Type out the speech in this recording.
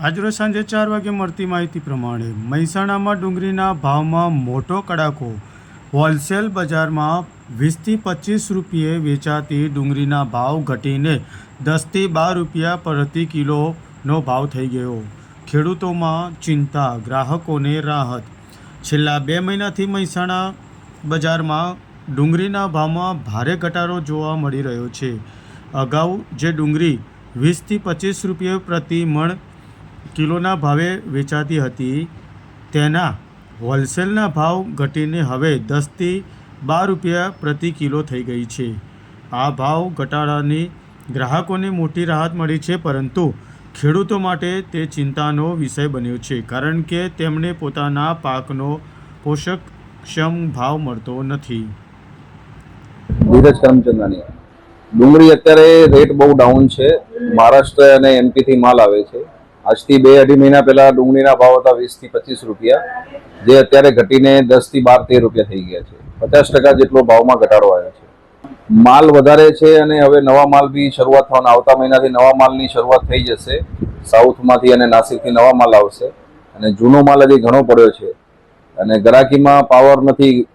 આજરોજ સાંજે ચાર વાગે મળતી માહિતી પ્રમાણે મહેસાણામાં ડુંગળીના ભાવમાં મોટો કડાકો હોલસેલ બજારમાં વીસથી પચીસ રૂપિયે વેચાતી ડુંગળીના ભાવ ઘટીને દસથી બાર રૂપિયા પ્રતિ કિલોનો ભાવ થઈ ગયો. ખેડૂતોમાં ચિંતા, ગ્રાહકોને રાહત. છેલ્લા બે મહિનાથી મહેસાણા બજારમાં ડુંગળીના ભાવમાં ભારે ઘટાડો જોવા મળી રહ્યો છે. અગાઉ જે ડુંગળી વીસથી પચીસ રૂપિયા પ્રતિ મણ કિલોના ભાવે વેચાતી હતી. તેના હોલસેલના ભાવ ઘટીને હવે દસથી બાર રૂપિયા પ્રતિ કિલો થઈ ગઈ છે. આ ભાવ ઘટાડાની ગ્રાહકોને મોટી રાહત મળી છે, પરંતુ ખેડૂતો માટે તે ચિંતાનો વિષય બન્યો છે, કારણ કે તેમને પોતાના પાકનો પોષકક્ષમ ભાવ મળતો નથી. ધીરજ રામચંદ્રાની. ડુંગળી અત્યારે રેટ બહુ ડાઉન છે. મહારાષ્ટ્ર અને એમપીથી માલ આવે છે. આજથી બે અઢી મહિના પહેલા ડુંગળીના ભાવ હતા વીસથી પચીસ રૂપિયા. જે અત્યારે ઘટીને દસથી બાર તેર રૂપિયા થઈ ગયા છે. પચાસ ટકા જેટલો ભાવમાં ઘટાડો આવ્યો છે. માલ વધારે છે અને હવે નવા માલ બી શરૂઆત થવાના. આવતા મહિનાથી નવા માલની શરૂઆત થઈ જશે. સાઉથમાંથી અને નાસિકથી નવા માલ આવશે. અને જૂનો માલ હજી ઘણો પડ્યો છે. અને ગરાકીમાં પાવર નથી